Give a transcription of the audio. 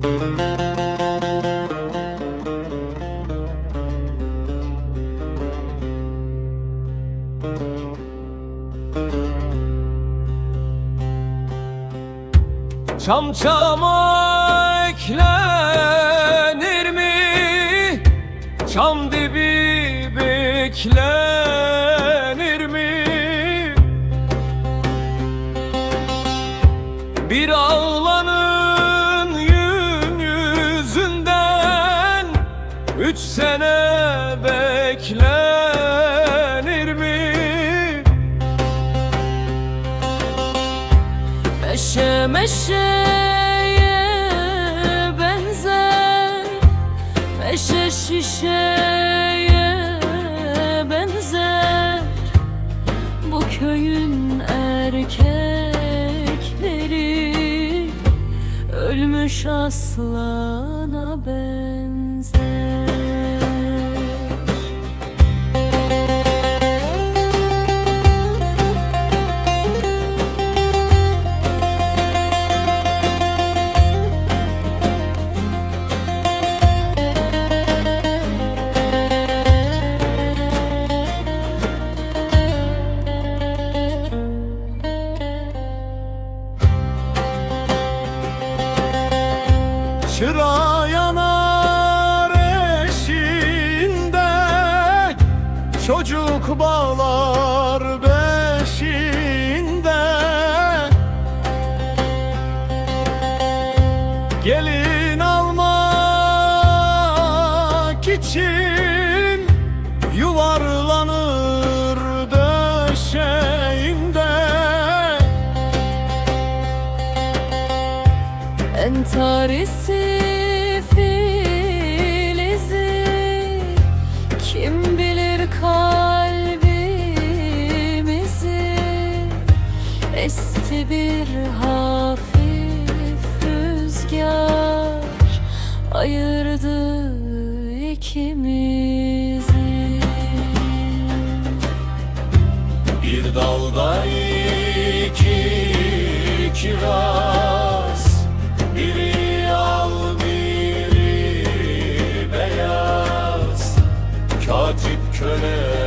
Çam çama eklenir mi? Çam dibi beklenir mi? Bir ağlanır Üç sene beklenir mi? Meşe meşeye benzer Meşe şişeye benzer Bu köyün erkekleri Ölmüş aslana benzer Çıra yanar eşinde Çocuk bağlar beşinde. Gelin almak için Yuvarlanır döşeğinde Entarisi Esti bir hafif rüzgar Ayırdı ikimizi. Bir dalda iki kiraz Biri al biri beyaz. Katip köle